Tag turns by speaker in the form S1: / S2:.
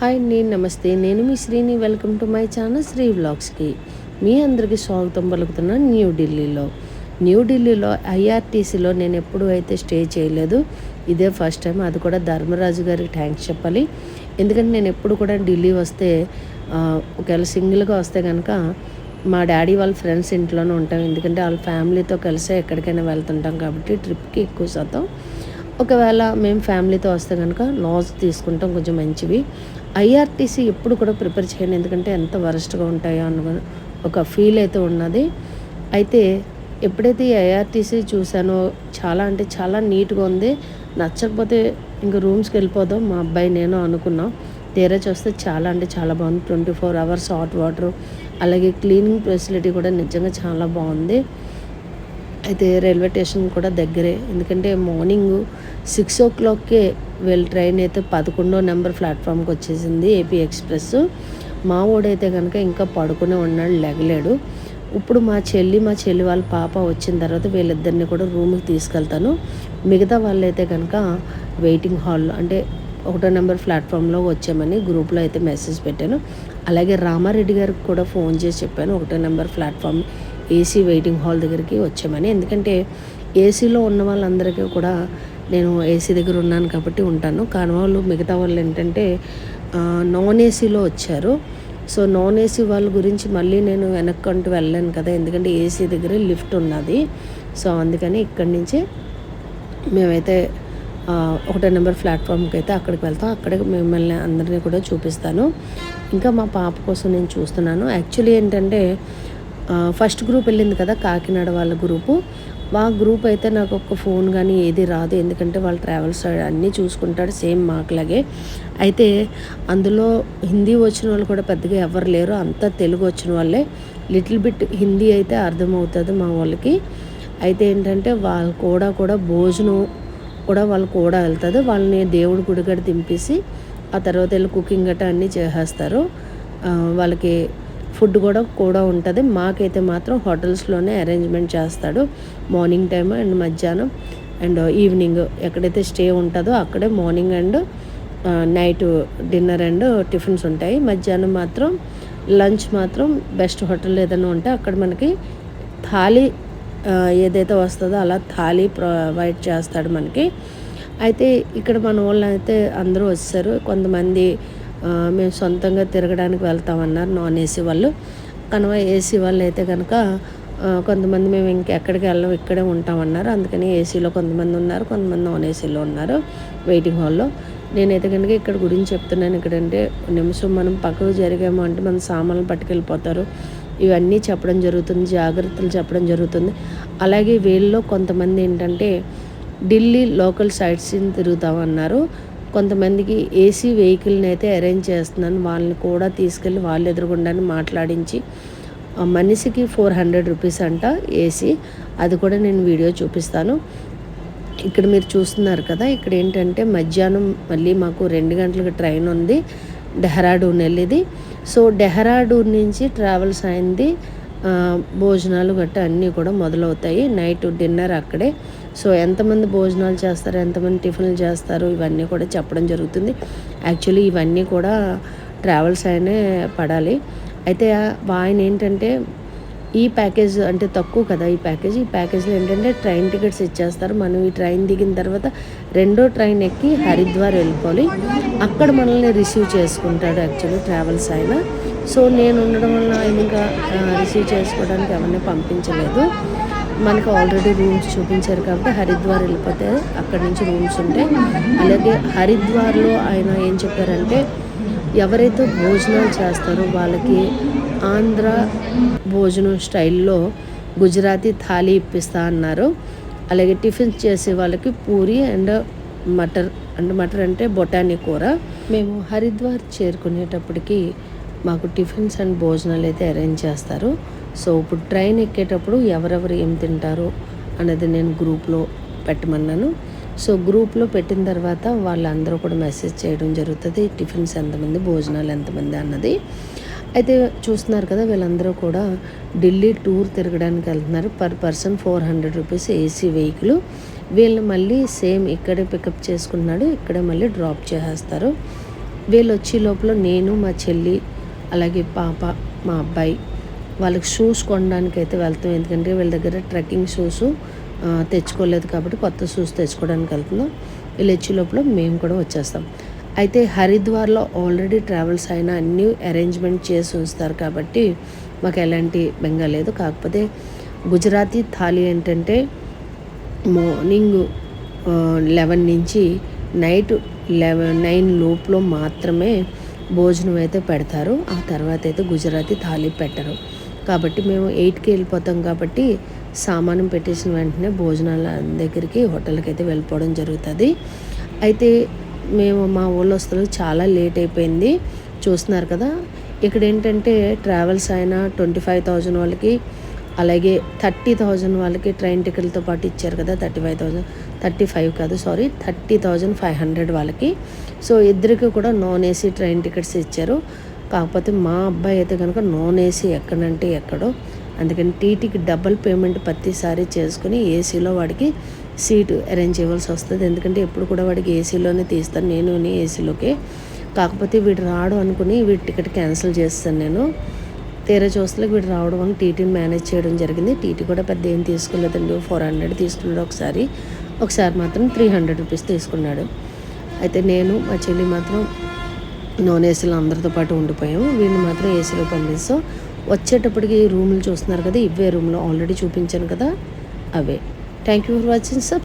S1: Hi అండి నమస్తే. నేను మీ Srini. Welcome to my channel Sri వ్లాగ్స్కి. మీ అందరికీ స్వాగతం పలుకుతున్నాను న్యూఢిల్లీలో న్యూఢిల్లీలో ఐఆర్టీసీలో నేను ఎప్పుడూ అయితే స్టే చేయలేదు. ఇదే ఫస్ట్ టైం. అది కూడా ధర్మరాజు గారికి థ్యాంక్స్ చెప్పాలి. ఎందుకంటే నేను ఎప్పుడు కూడా ఢిల్లీ వస్తే ఒకవేళ సింగిల్గా వస్తే కనుక మా డాడీ వాళ్ళ ఫ్రెండ్స్ ఇంట్లోనే ఉంటాం. ఎందుకంటే వాళ్ళ ఫ్యామిలీతో కలిసే ఎక్కడికైనా వెళ్తుంటాం కాబట్టి ట్రిప్కి ఎక్కువ శాతం. ఒకవేళ మేము ఫ్యామిలీతో వస్తే కనుక లాస్ తీసుకుంటాం కొంచెం మంచివి. ఐఆర్టీసీ ఎప్పుడు కూడా ప్రిపేర్ చేయను ఎందుకంటే ఎంత వరస్ట్గా ఉంటాయో అన్న ఒక ఫీల్ అయితే ఉన్నది. అయితే ఎప్పుడైతే ఈ ఐఆర్టీసీ చూసానో చాలా అంటే చాలా నీట్గా ఉంది. నచ్చకపోతే ఇంకా రూమ్స్కి వెళ్ళిపోదాం. మా అబ్బాయి నేను అనుకున్నాం. తీరా చూస్తే చాలా అంటే చాలా బాగుంది. Twenty four hours hot water అలాగే క్లీనింగ్ ఫెసిలిటీ కూడా నిజంగా చాలా బాగుంది. అయితే రైల్వే స్టేషన్ కూడా దగ్గరే. ఎందుకంటే మార్నింగ్ సిక్స్ ఓ క్లాక్కే వెళ్ళి ట్రైన్ అయితే పదకొండో నెంబర్ ప్లాట్ఫామ్కి వచ్చేసింది ఏపీ ఎక్స్ప్రెస్. మా ఓడైతే కనుక ఇంకా పడుకునే ఉన్నాడు లెగలేడు. ఇప్పుడు మా చెల్లి మా చెల్లి వాళ్ళ పాప వచ్చిన తర్వాత వీళ్ళిద్దరిని కూడా రూమ్కి తీసుకెళ్తాను. మిగతా వాళ్ళైతే కనుక వెయిటింగ్ హాల్లో అంటే ఒకటో నెంబర్ ప్లాట్ఫామ్లో వచ్చామని గ్రూప్లో అయితే మెసేజ్ పెట్టాను. అలాగే రామారెడ్డి గారికి కూడా ఫోన్ చేసి చెప్పాను ఒకటో number platform AC waiting hall దగ్గరికి వచ్చామని. ఎందుకంటే ఏసీలో ఉన్న వాళ్ళందరికీ కూడా నేను ఏసీ దగ్గర ఉన్నాను కాబట్టి ఉంటాను. కానీ వాళ్ళు మిగతా వాళ్ళు ఏంటంటే నాన్ ఏసీలో వచ్చారు. సో నాన్ ఏసీ వాళ్ళ గురించి మళ్ళీ నేను వెనక్కంటూ వెళ్ళాను కదా. ఎందుకంటే ఏసీ దగ్గర లిఫ్ట్ ఉన్నది. సో అందుకని ఇక్కడి నుంచి మేమైతే ఒకటో నెంబర్ ప్లాట్ఫామ్కి అయితే అక్కడికి వెళ్తాం. అక్కడ మిమ్మల్ని అందరినీ కూడా చూపిస్తాను. ఇంకా మా పాప కోసం నేను చూస్తున్నాను. యాక్చువల్లీ ఏంటంటే ఫస్ట్ గ్రూప్ వెళ్ళింది కదా కాకినాడ వాళ్ళ గ్రూపు మా గ్రూప్ అయితే నాకు ఒక ఫోన్ కానీ ఏది రాదు ఎందుకంటే వాళ్ళు ట్రావెల్స్ అన్నీ చూసుకుంటాడు సేమ్ మాకులాగే. అయితే అందులో హిందీ వచ్చిన వాళ్ళు కూడా పెద్దగా ఎవరు లేరు అంతా తెలుగు వచ్చిన వాళ్ళే. లిటిల్ బిట్ హిందీ అయితే అర్థమవుతుంది మా వాళ్ళకి. అయితే ఏంటంటే వాళ్ళు కూడా కూడా భోజనం కూడా వాళ్ళు కూడా వెళ్తుంది వాళ్ళని దేవుడి గుడిగడ దింపేసి ఆ తర్వాత వెళ్ళి కుకింగ్ గట్రా అన్నీ చేసేస్తారు. వాళ్ళకి ఫుడ్ కూడా కూడా ఉంటుంది. మాకైతే మాత్రం హోటల్స్లోనే అరేంజ్మెంట్ చేస్తాడు. మార్నింగ్ టైం అండ్ మధ్యాహ్నం అండ్ ఈవినింగ్ ఎక్కడైతే స్టే ఉంటుందో అక్కడే morning and night dinner and tiffins ఉంటాయి. మధ్యాహ్నం మాత్రం లంచ్ మాత్రం బెస్ట్ హోటల్ ఏదైనా ఉంటే అక్కడ మనకి థాలీ ఏదైతే వస్తుందో అలా థాలీ ప్రొవైడ్ చేస్తాడు మనకి. అయితే ఇక్కడ మన వాళ్ళు అయితే అందరూ వచ్చారు కొంతమంది మేము సొంతంగా తిరగడానికి వెళ్తామన్నారు నాన్ ఏసీ వాళ్ళు. కనుక ఏసీ వాళ్ళు అయితే కనుక కొంతమంది మేము ఇంకెక్కడికి వెళ్ళం ఇక్కడే ఉంటామన్నారు. అందుకని ఏసీలో కొంతమంది ఉన్నారు కొంతమంది నాన్ ఏసీలో ఉన్నారు వెయిటింగ్ హాల్లో. నేనైతే కనుక ఇక్కడ గురించి చెప్తున్నాను. ఇక్కడంటే నిమిషం మనం పక్కకు జరిగాము అంటే మన సామాన్లు పట్టుకెళ్ళిపోతారు. ఇవన్నీ చెప్పడం జరుగుతుంది జాగ్రత్తలు చెప్పడం జరుగుతుంది. అలాగే వీళ్ళలో కొంతమంది ఏంటంటే ఢిల్లీ లోకల్ సైట్స్ని తిరుగుతామన్నారు. కొంతమందికి ఏసీ వెహికల్ని అయితే అరేంజ్ చేస్తున్నాను. వాళ్ళని కూడా తీసుకెళ్ళి వాళ్ళు ఎదురుగుండానే మాట్లాడించి మనిషికి ఫోర్ హండ్రెడ్ రూపీస్ అంట ఏసీ. అది కూడా నేను వీడియో చూపిస్తాను. ఇక్కడ మీరు చూస్తున్నారు కదా ఇక్కడ ఏంటంటే మధ్యాహ్నం మళ్ళీ మాకు రెండు గంటలకు ట్రైన్ ఉంది డెహ్రాడూన్ వెళ్ళేది. సో డెహ్రాడూన్ నుంచి ట్రావెల్స్ అయింది భోజనాలు గట్రా అన్నీ కూడా మొదలవుతాయి. నైట్ డిన్నర్ అక్కడే. సో ఎంతమంది భోజనాలు చేస్తారు ఎంతమంది టిఫిన్లు చేస్తారు ఇవన్నీ కూడా చెప్పడం జరుగుతుంది. యాక్చువల్లీ ఇవన్నీ కూడా ట్రావెల్స్ అయినే పడాలి. అయితే ఆయన ఏంటంటే ఈ ప్యాకేజ్ అంటే తక్కువ కదా ఈ ప్యాకేజ్ ఈ ప్యాకేజ్లో ఏంటంటే ట్రైన్ టికెట్స్ ఇచ్చేస్తారు. మనం ఈ ట్రైన్ దిగిన తర్వాత రెండో ట్రైన్ ఎక్కి హరిద్వార్ వెళ్ళిపోవాలి. అక్కడ మనల్ని రిసీవ్ చేసుకుంటాడు యాక్చువల్లీ ట్రావెల్స్ ఆయన. సో నేను ఉండడం వల్ల ఆయన ఇంకా రిసీవ్ చేసుకోవడానికి ఎవరిని పంపించలేదు. మనకు ఆల్రెడీ రూమ్స్ చూపించారు కాబట్టి హరిద్వార్ వెళ్ళిపోతే అక్కడి నుంచి రూమ్స్ ఉంటాయి అలాగే హరిద్వార్లో ఆయన ఏం చెప్పారంటే ఎవరైతే భోజనాలు చేస్తారో వాళ్ళకి ఆంధ్ర భోజనం స్టైల్లో గుజరాతీ థాలీ ఇప్పిస్తా అన్నారు. అలాగే టిఫిన్ చేసే వాళ్ళకి పూరి అండ్ మటర్ అండ్ మటర్ అంటే బొటానీ కూర. మేము హరిద్వార్ చేరుకునేటప్పటికి మాకు టిఫిన్స్ అండ్ భోజనాలు అయితే అరేంజ్ చేస్తారు. సో ఇప్పుడు ట్రైన్ ఎక్కేటప్పుడు ఎవరెవరు ఏం తింటారు అన్నది నేను గ్రూప్లో పెట్టమన్నాను. సో గ్రూప్లో పెట్టిన తర్వాత వాళ్ళందరూ కూడా మెసేజ్ చేయడం జరుగుతుంది టిఫిన్స్ ఎంతమంది భోజనాలు ఎంతమంది అన్నది. అయితే చూస్తున్నారు కదా వీళ్ళందరూ కూడా ఢిల్లీ టూర్ తిరగడానికి వెళ్తున్నారు. Per person four hundred rupees AC vehicle. వీళ్ళు మళ్ళీ సేమ్ ఇక్కడే పికప్ చేసుకున్నాడు ఇక్కడే మళ్ళీ డ్రాప్ చేసేస్తారు. వీళ్ళు వచ్చే లోపల నేను మా చెల్లి అలాగే పాప మా అబ్బాయి వాళ్ళకి షూస్ కొనడానికి అయితే వెళ్తాం. ఎందుకంటే వీళ్ళ దగ్గర ట్రెక్కింగ్ షూస్ తెచ్చుకోలేదు కాబట్టి కొత్త షూస్ తెచ్చుకోవడానికి వెళ్తున్నాం. వీళ్ళు వచ్చే లోపల మేము కూడా వచ్చేస్తాం. అయితే హరిద్వార్లో ఆల్రెడీ ట్రావెల్స్ అయినా అన్నీ అరేంజ్మెంట్ చేసి ఉంచుతారు కాబట్టి మాకు ఎలాంటి బెంగ లేదు. కాకపోతే గుజరాతీ థాలీ ఏంటంటే మార్నింగ్ లెవెన్ నుంచి నైట్ లెవెన్ నైన్ లోపులో మాత్రమే భోజనం అయితే పెడతారు. ఆ తర్వాత అయితే గుజరాతీ థాలీ పెట్టరు. కాబట్టి మేము ఎయిట్కి వెళ్ళిపోతాం కాబట్టి సామానం పెట్టేసిన వెంటనే భోజనాల దగ్గరికి హోటల్కి అయితే వెళ్ళిపోవడం జరుగుతుంది. అయితే మేము మా ఊళ్ళో వస్తువులు చాలా లేట్ అయిపోయింది. చూస్తున్నారు కదా ఇక్కడ ఏంటంటే ట్రావెల్స్ అయినా ట్వంటీ ఫైవ్ థౌజండ్ వాళ్ళకి అలాగే థర్టీ థౌజండ్ వాళ్ళకి ట్రైన్ టికెట్లతో పాటు ఇచ్చారు కదా thirty five thousand thirty five కాదు sorry thirty thousand five hundred వాళ్ళకి. సో ఇద్దరికి కూడా నాన్ ఏసీ ట్రైన్ టికెట్స్ ఇచ్చారు. కాకపోతే మా అబ్బాయి అయితే కనుక నాన్ ఏసీ ఎక్కడంటే ఎక్కడో అందుకని టీటీకి డబల్ పేమెంట్ ప్రతిసారి చేసుకుని ఏసీలో వాడికి సీటు అరేంజ్ చేయవలసి వస్తుంది. ఎందుకంటే ఎప్పుడు కూడా వాడికి ఏసీలోనే తీస్తాను నేను ఏసీలోకే. కాకపోతే వీడు రాడు అనుకుని వీడి టికెట్ క్యాన్సిల్ చేస్తాను నేను. తీరా చూస్తే వీడు రావడం వల్ల టీటీని మేనేజ్ చేయడం జరిగింది. టీటీ కూడా పెద్ద ఏం తీసుకోలేదండి. ఫోర్ హండ్రెడ్ తీసుకున్నాడు ఒకసారి. ఒకసారి మాత్రం త్రీ హండ్రెడ్ రూపీస్ తీసుకున్నాడు. అయితే నేను మా చెల్లి మాత్రం నాన్ ఏసీలో అందరితో పాటు ఉండిపోయాము. వీళ్ళు మాత్రం ఏసీలో పంపిస్తాం. వచ్చేటప్పటికి రూములు చూస్తున్నారు కదా ఇవే రూమ్లో ఆల్రెడీ చూపించాను కదా అవే. Thank you for watching sir